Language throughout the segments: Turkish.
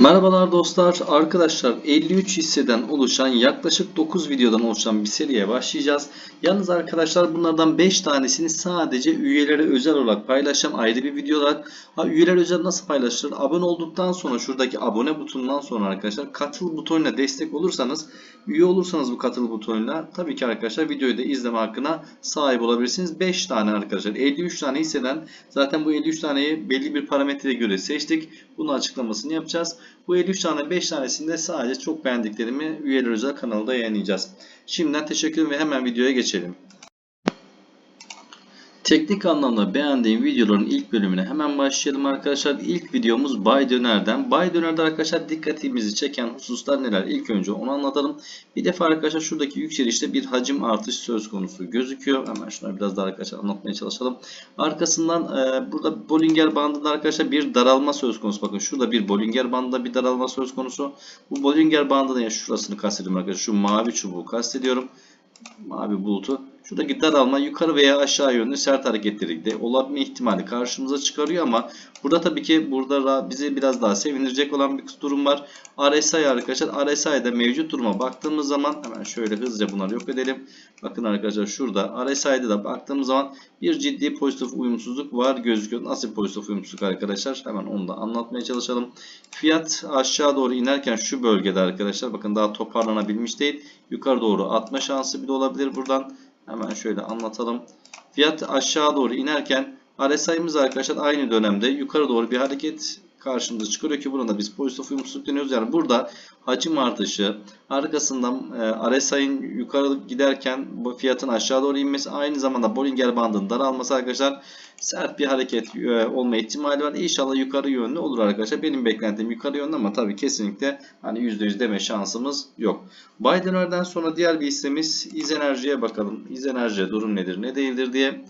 Merhabalar dostlar. Arkadaşlar 53 hisseden oluşan yaklaşık 9 videodan oluşan bir seriye başlayacağız. Yalnız arkadaşlar bunlardan 5 tanesini sadece üyelere özel olarak paylaşacağım. Ayrı bir videolar. Ha üyeler özel nasıl paylaşılır? Abone olduktan sonra şuradaki abone butonundan sonra arkadaşlar katıl butonuna destek olursanız üye olursanız bu katıl butonuyla tabii ki arkadaşlar videoyu da izleme hakkına sahip olabilirsiniz. 5 tane arkadaşlar 53 tane hisseden zaten bu 53 taneyi belli bir parametreye göre seçtik. Bunun açıklamasını yapacağız. Bu 53 tane 5 tanesinde sadece çok beğendiklerimi üyeler özel kanalda yayınlayacağız. Şimdiden teşekkür ve hemen videoya geçelim. Teknik anlamda beğendiğim videoların ilk bölümüne hemen başlayalım arkadaşlar. İlk videomuz Bay Döner'den. Bay Döner'de arkadaşlar dikkatimizi çeken hususlar neler? İlk önce onu anlatalım. Bir defa arkadaşlar şuradaki yükselişte bir hacim artış söz konusu gözüküyor. Hemen şuna biraz daha arkadaşlar anlatmaya çalışalım. Arkasından e, burada Bollinger bandında arkadaşlar bir daralma söz konusu. Bakın şurada bir Bollinger bandında bir daralma söz konusu. Bu Bollinger bandının yani şurasını kastediyorum arkadaşlar. Şu mavi çubuğu kastediyorum. Mavi bulutu. Şuradaki daralma yukarı veya aşağı yönlü sert hareketleri de olabilme ihtimali karşımıza çıkarıyor ama burada tabii ki burada bizi biraz daha sevindirecek olan bir durum var. RSI arkadaşlar RSI'de mevcut duruma baktığımız zaman hemen şöyle hızlıca bunları yok edelim. Bakın arkadaşlar şurada RSI'de de baktığımız zaman bir ciddi pozitif uyumsuzluk var gözüküyor. Nasıl pozitif uyumsuzluk arkadaşlar? Hemen onu da anlatmaya çalışalım. Fiyat aşağı doğru inerken şu bölgede arkadaşlar bakın daha toparlanabilmiş değil. Yukarı doğru atma şansı bile olabilir buradan. Hemen şöyle anlatalım. Fiyat aşağı doğru inerken RSI'miz arkadaşlar aynı dönemde yukarı doğru bir hareket karşımıza çıkıyor ki buna da biz pozitif uyumsuzluk deniyoruz. Yani burada hacim artışı arkasından e, RSI'nin yukarı giderken bu fiyatın aşağı doğru inmesi aynı zamanda Bollinger bandının daralması arkadaşlar sert bir hareket e, olma ihtimali var. İnşallah yukarı yönlü olur arkadaşlar. Benim beklentim yukarı yönlü ama tabii kesinlikle hani %100 deme şansımız yok. Bidener'den sonra diğer bir hissemiz İzenerji'ye bakalım. İzenerji durum nedir ne değildir diye.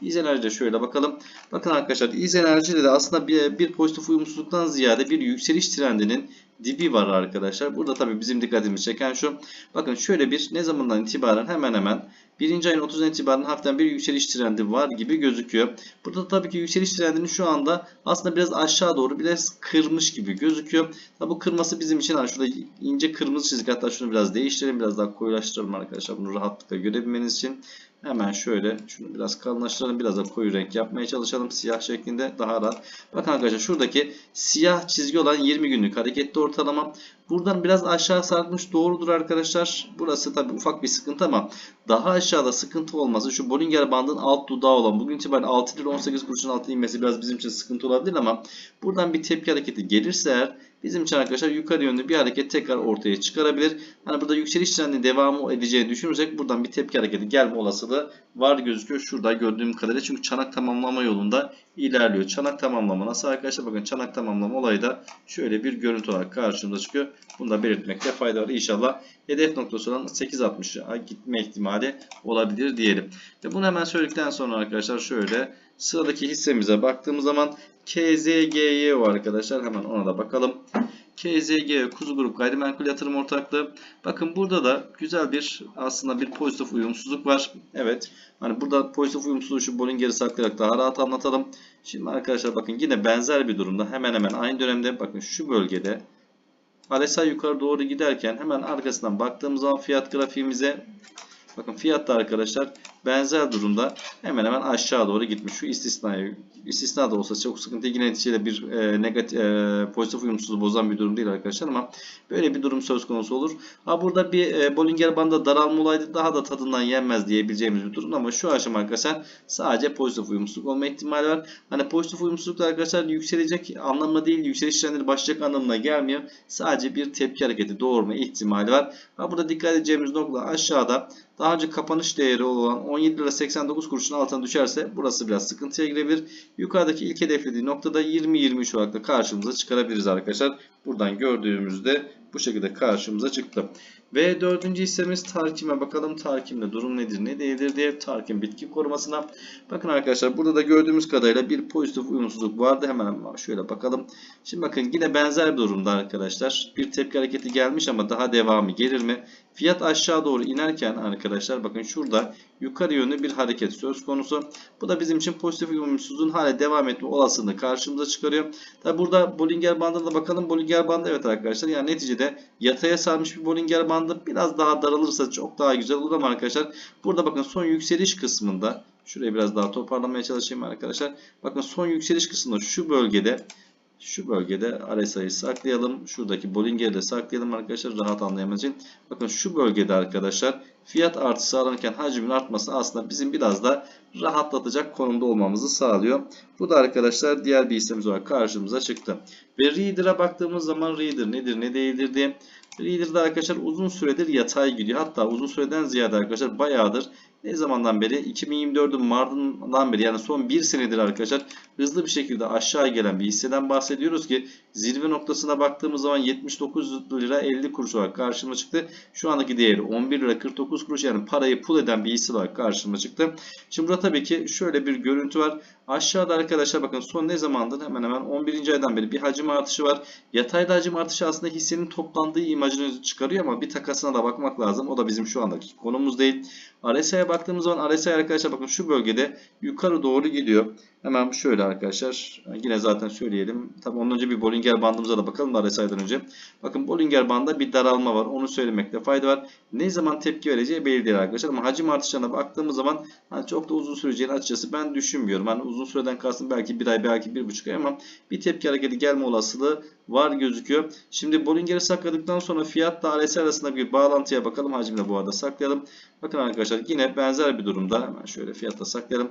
İzenerji'de şöyle bakalım. Bakın arkadaşlar İzenerji'de de aslında bir, bir pozitif uyumsuzluktan ziyade bir yükseliş trendinin dibi var arkadaşlar. Burada tabii bizim dikkatimizi çeken şu. Bakın şöyle bir ne zamandan itibaren hemen hemen birinci ayın 30'dan itibaren hafiften bir yükseliş trendi var gibi gözüküyor. Burada tabii ki yükseliş trendini şu anda aslında biraz aşağı doğru biraz kırmış gibi gözüküyor. Tabii bu kırması bizim için hani şurada ince kırmızı çizik hatta şunu biraz değiştirelim biraz daha koyulaştıralım arkadaşlar bunu rahatlıkla görebilmeniz için. Hemen şöyle şunu biraz kalınlaştıralım. Biraz da koyu renk yapmaya çalışalım. Siyah şeklinde daha rahat. Bakın arkadaşlar şuradaki siyah çizgi olan 20 günlük hareketli ortalama. Buradan biraz aşağı sarkmış doğrudur arkadaşlar. Burası tabi ufak bir sıkıntı ama daha aşağıda sıkıntı olması şu Bollinger bandın alt dudağı olan bugün itibariyle 6 lira 18 kuruşun altına inmesi biraz bizim için sıkıntı olabilir ama buradan bir tepki hareketi gelirse eğer bizim için arkadaşlar yukarı yönlü bir hareket tekrar ortaya çıkarabilir. Hani burada yükseliş trendinin devamı edeceğini düşünürsek buradan bir tepki hareketi gelme olasılığı var gözüküyor. Şurada gördüğüm kadarıyla çünkü çanak tamamlama yolunda ilerliyor. Çanak tamamlama nasıl arkadaşlar? Bakın çanak tamamlama olayı da şöyle bir görüntü olarak karşımıza çıkıyor. Bunu da belirtmekte fayda var. İnşallah hedef noktası olan 8.60'a gitme ihtimali olabilir diyelim. Ve bunu hemen söyledikten sonra arkadaşlar şöyle sıradaki hissemize baktığımız zaman KZGY var arkadaşlar. Hemen ona da bakalım. KZG Kuzu Grup Gayrimenkul Yatırım Ortaklığı. Bakın burada da güzel bir aslında bir pozitif uyumsuzluk var. Evet. Hani burada pozitif uyumsuzluğu şu Bollinger'i saklayarak daha rahat anlatalım. Şimdi arkadaşlar bakın yine benzer bir durumda hemen hemen aynı dönemde bakın şu bölgede RSI yukarı doğru giderken hemen arkasından baktığımız zaman fiyat grafiğimize bakın fiyatta arkadaşlar benzer durumda hemen hemen aşağı doğru gitmiş. Şu istisnayı istisna da olsa çok sıkıntı yine neticede bir e, negatif e, pozitif uyumsuzluğu bozan bir durum değil arkadaşlar ama böyle bir durum söz konusu olur. Ha burada bir e, Bollinger bandı daralma olaydı daha da tadından yenmez diyebileceğimiz bir durum ama şu aşama arkadaşlar sadece pozitif uyumsuzluk olma ihtimali var. Hani pozitif uyumsuzluk da arkadaşlar yükselecek anlamına değil yükseliş trendleri başlayacak anlamına gelmiyor. Sadece bir tepki hareketi doğurma ihtimali var. Ha burada dikkat edeceğimiz nokta aşağıda daha önce kapanış değeri olan 17 lira 89 kuruşun altına düşerse burası biraz sıkıntıya girebilir. Yukarıdaki ilk hedeflediği noktada 20-23 olarak da karşımıza çıkarabiliriz arkadaşlar. Buradan gördüğümüzde bu şekilde karşımıza çıktı. Ve dördüncü hissemiz Tarkim'e bakalım. Tarkim'de durum nedir ne değildir diye. Tarkim bitki korumasına. Bakın arkadaşlar burada da gördüğümüz kadarıyla bir pozitif uyumsuzluk vardı. Hemen şöyle bakalım. Şimdi bakın yine benzer bir durumda arkadaşlar. Bir tepki hareketi gelmiş ama daha devamı gelir mi? Fiyat aşağı doğru inerken arkadaşlar bakın şurada yukarı yönlü bir hareket söz konusu. Bu da bizim için pozitif uyumsuzluğun hala devam etme olasılığını karşımıza çıkarıyor. Tabi burada Bollinger bandına bakalım. Bollinger bandı evet arkadaşlar yani neticede yataya sarmış bir Bollinger bandı biraz daha daralırsa çok daha güzel olur ama arkadaşlar burada bakın son yükseliş kısmında şurayı biraz daha toparlamaya çalışayım arkadaşlar. Bakın son yükseliş kısmında şu bölgede şu bölgede RSI'yi saklayalım. Şuradaki Bollinger'i de saklayalım arkadaşlar rahat anlayamak için. Bakın şu bölgede arkadaşlar fiyat artışı sağlanırken hacmin artması aslında bizim biraz da rahatlatacak konumda olmamızı sağlıyor. Bu da arkadaşlar diğer bir hissemiz olarak karşımıza çıktı. Ve Reader'a baktığımız zaman Reader nedir ne değildir diye. Reader'da arkadaşlar uzun süredir yatay gidiyor. Hatta uzun süreden ziyade arkadaşlar bayağıdır ne zamandan beri 2024'ün Mart'ından beri yani son bir senedir arkadaşlar hızlı bir şekilde aşağı gelen bir hisseden bahsediyoruz ki zirve noktasına baktığımız zaman 79 lira 50 kuruş olarak karşıma çıktı. Şu andaki değeri 11 lira 49 kuruş yani parayı pul eden bir hisse olarak karşıma çıktı. Şimdi burada tabii ki şöyle bir görüntü var. Aşağıda arkadaşlar bakın son ne zamandır hemen hemen 11. aydan beri bir hacim artışı var. Yatayda hacim artışı aslında hissenin toplandığı imajını çıkarıyor ama bir takasına da bakmak lazım. O da bizim şu andaki konumuz değil. RSI'ye baktığımız zaman RSI arkadaşlar bakın şu bölgede yukarı doğru gidiyor. Hemen şöyle arkadaşlar yine zaten söyleyelim. Tabi ondan önce bir Bollinger bandımıza da bakalım da önce. Bakın Bollinger bandında bir daralma var. Onu söylemekte fayda var. Ne zaman tepki vereceği belli değil arkadaşlar. Ama hacim artışlarına baktığımız zaman çok da uzun süreceğini açıkçası ben düşünmüyorum. Hani uzun süreden kastım belki bir ay belki bir buçuk ay ama bir tepki hareketi gelme olasılığı var gözüküyor. Şimdi Bollinger'i sakladıktan sonra fiyatla RSI arasında bir bağlantıya bakalım. Hacimle bu arada saklayalım. Bakın arkadaşlar yine benzer bir durumda. Hemen şöyle fiyatta saklayalım.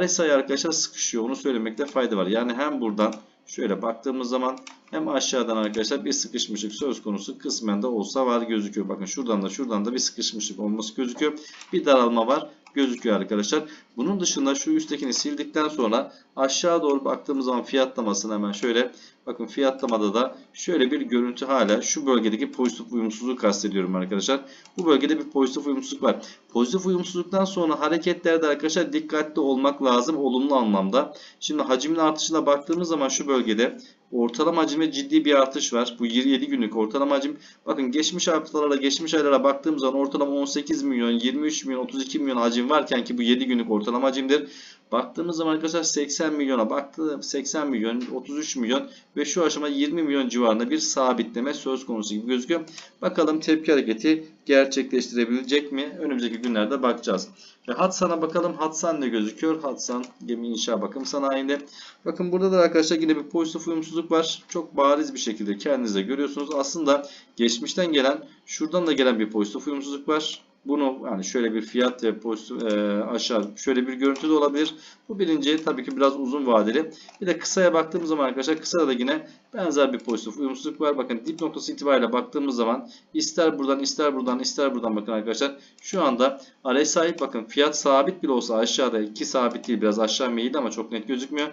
RSI arkadaşlar sıkışıyor. Onu söylemekte fayda var. Yani hem buradan şöyle baktığımız zaman hem aşağıdan arkadaşlar bir sıkışmışlık söz konusu kısmen de olsa var gözüküyor. Bakın şuradan da şuradan da bir sıkışmışlık olması gözüküyor. Bir daralma var gözüküyor arkadaşlar. Bunun dışında şu üsttekini sildikten sonra aşağı doğru baktığımız zaman fiyatlamasını hemen şöyle bakın fiyatlamada da şöyle bir görüntü hala şu bölgedeki pozitif uyumsuzluğu kastediyorum arkadaşlar. Bu bölgede bir pozitif uyumsuzluk var. Pozitif uyumsuzluktan sonra hareketlerde arkadaşlar dikkatli olmak lazım olumlu anlamda. Şimdi hacmin artışına baktığımız zaman şu bölgede ortalama hacimde ciddi bir artış var. Bu 27 günlük ortalama hacim. Bakın geçmiş haftalara, geçmiş aylara baktığımız zaman ortalama 18 milyon, 23 milyon, 32 milyon hacim varken ki bu 7 günlük ortalama hacimdir. Baktığımız zaman arkadaşlar 80 milyona baktı 80 milyon 33 milyon ve şu aşama 20 milyon civarında bir sabitleme söz konusu gibi gözüküyor. Bakalım tepki hareketi gerçekleştirebilecek mi? Önümüzdeki günlerde bakacağız. Ve Hatsan'a bakalım. Hatsan ne gözüküyor? Hatsan gemi inşa bakım sanayinde. Bakın burada da arkadaşlar yine bir pozitif uyumsuzluk var. Çok bariz bir şekilde kendiniz de görüyorsunuz. Aslında geçmişten gelen şuradan da gelen bir pozitif uyumsuzluk var. Bunu yani şöyle bir fiyat ve pozitif e, aşağı şöyle bir görüntü de olabilir. Bu birinci tabii ki biraz uzun vadeli. Bir de kısaya baktığımız zaman arkadaşlar kısada da yine benzer bir pozitif uyumsuzluk var. Bakın dip noktası itibariyle baktığımız zaman ister buradan ister buradan ister buradan bakın arkadaşlar. Şu anda RSI bakın fiyat sabit bile olsa aşağıda iki sabit değil biraz aşağı meyilli ama çok net gözükmüyor.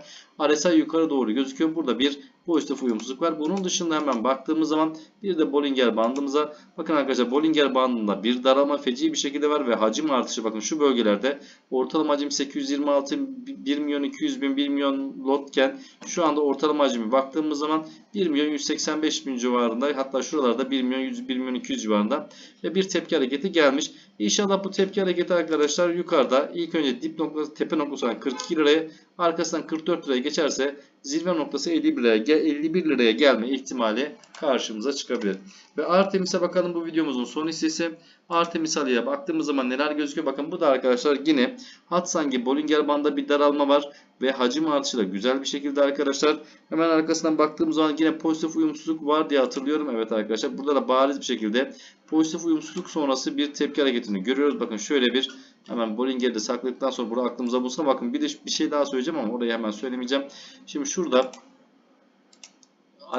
RSI yukarı doğru gözüküyor. Burada bir pozitif uyumsuzluk var. Bunun dışında hemen baktığımız zaman bir de Bollinger bandımıza bakın arkadaşlar Bollinger bandında bir daralma feci bir şekilde var ve hacim artışı bakın şu bölgelerde ortalama hacim 826 1 milyon 200 bin 1 milyon lotken şu anda ortalama hacmi baktığımız zaman 1 milyon 185 bin civarında hatta şuralarda 1 milyon 100 1 milyon 200 civarında ve bir tepki hareketi gelmiş. İnşallah bu tepki hareketi arkadaşlar yukarıda ilk önce dip noktası tepe noktası 42 liraya arkasından 44 liraya geçerse zirve noktası 51 liraya, 51 liraya gelme ihtimali karşımıza çıkabilir. Ve Artemis'e bakalım bu videomuzun son hissesi. Artemis Ali'ye baktığımız zaman neler gözüküyor? Bakın bu da arkadaşlar yine Hatsan gibi Bollinger bandında bir daralma var ve hacim artışı da güzel bir şekilde arkadaşlar. Hemen arkasından baktığımız zaman yine pozitif uyumsuzluk var diye hatırlıyorum. Evet arkadaşlar burada da bariz bir şekilde pozitif uyumsuzluk sonrası bir tepki hareketini görüyoruz. Bakın şöyle bir hemen Bollinger'i de sakladıktan sonra burada aklımıza bulsun. Bakın bir de bir şey daha söyleyeceğim ama orayı hemen söylemeyeceğim. Şimdi şurada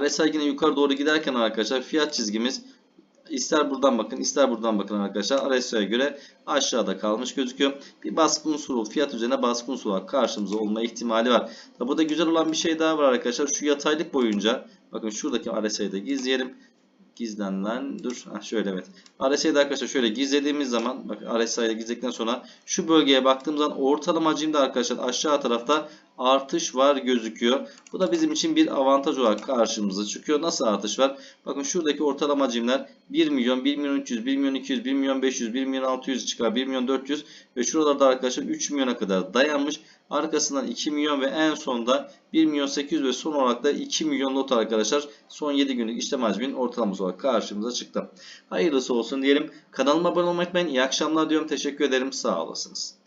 RSI yine yukarı doğru giderken arkadaşlar fiyat çizgimiz ister buradan bakın ister buradan bakın arkadaşlar RSI'ye göre aşağıda kalmış gözüküyor. Bir baskı unsuru fiyat üzerine baskı unsuru olarak karşımıza olma ihtimali var. Tabi burada güzel olan bir şey daha var arkadaşlar. Şu yataylık boyunca bakın şuradaki RSI'yi de gizleyelim. Gizlenen dur ha şöyle evet. RSI'de arkadaşlar şöyle gizlediğimiz zaman bak RSI'de gizledikten sonra şu bölgeye baktığımız zaman ortalama hacimde arkadaşlar aşağı tarafta artış var gözüküyor. Bu da bizim için bir avantaj olarak karşımıza çıkıyor. Nasıl artış var? Bakın şuradaki ortalama hacimler 1 milyon, 1 milyon 300, 1 milyon 200, 1 milyon 500, 1 milyon 600 çıkar, 1 milyon 400 ve şuralarda arkadaşlar 3 milyona kadar dayanmış. Arkasından 2 milyon ve en sonda 1 milyon 800 ve son olarak da 2 milyon lot arkadaşlar son 7 günlük işlem hacminin ortalaması olarak karşımıza çıktı. Hayırlısı olsun diyelim. Kanalıma abone olmayı unutmayın. İyi akşamlar diyorum. Teşekkür ederim. Sağ olasınız.